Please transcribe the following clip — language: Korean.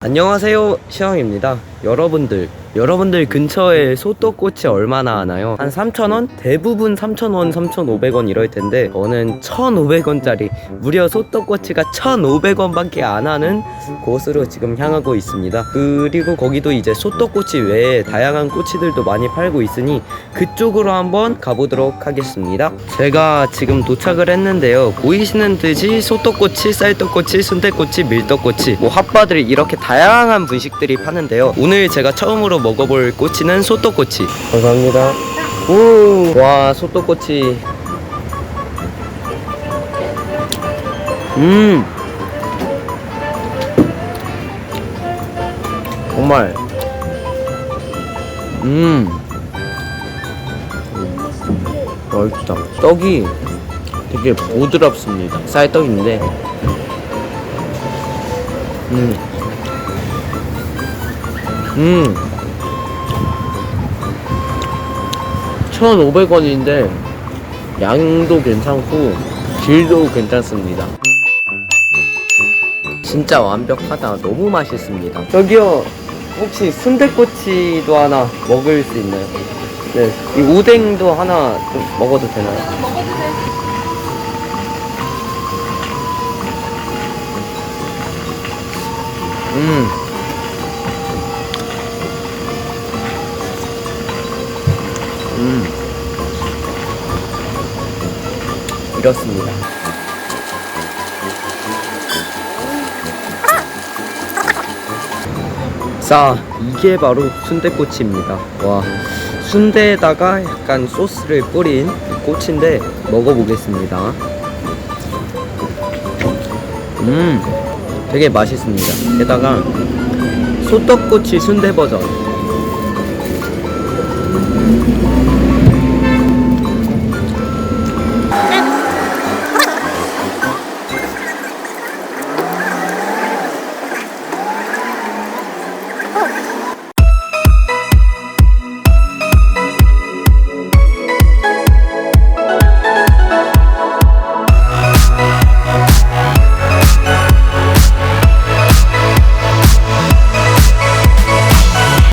안녕하세요 시영입니다. 여러분들 여러분들 근처에 소떡꽃이 얼마나 하나요? 한 3,000원? 대부분 3,000원, 3,500원 이럴 텐데 저는 1,500원짜리 무려 소떡꼬치가 1,500원밖에 안 하는 곳으로 지금 향하고 있습니다 그리고 거기도 이제 소떡꼬치 외에 다양한 꼬치들도 많이 팔고 있으니 그쪽으로 한번 가보도록 하겠습니다 제가 지금 도착을 했는데요 보이시는 듯이 소떡꼬치, 쌀떡꼬치, 순대꼬치, 밀떡꼬치 뭐 핫바들 이렇게 다양한 분식들이 파는데요 오늘 제가 처음으로 먹어볼 꼬치는 소떡꼬치. 감사합니다. 오 와 소떡꼬치. 음! 정말. 음! 맛있다. 떡이 되게 부드럽습니다. 쌀떡인데. 음! 음. 1,500원인데 양도 괜찮고 질도 괜찮습니다. 진짜 완벽하다. 너무 맛있습니다. 저기요. 혹시 순대꼬치도 하나 먹을 수 있나요? 네. 이 오뎅도 하나 좀 먹어도 되나요? 먹어도 돼. 음. 음. 이렇습니다. 자, 이게 바로 순대꼬치입니다. 와, 순대에다가 약간 소스를 뿌린 꼬치인데 먹어보겠습니다. 음, 되게 맛있습니다. 게다가 소떡꼬치 순대 버전.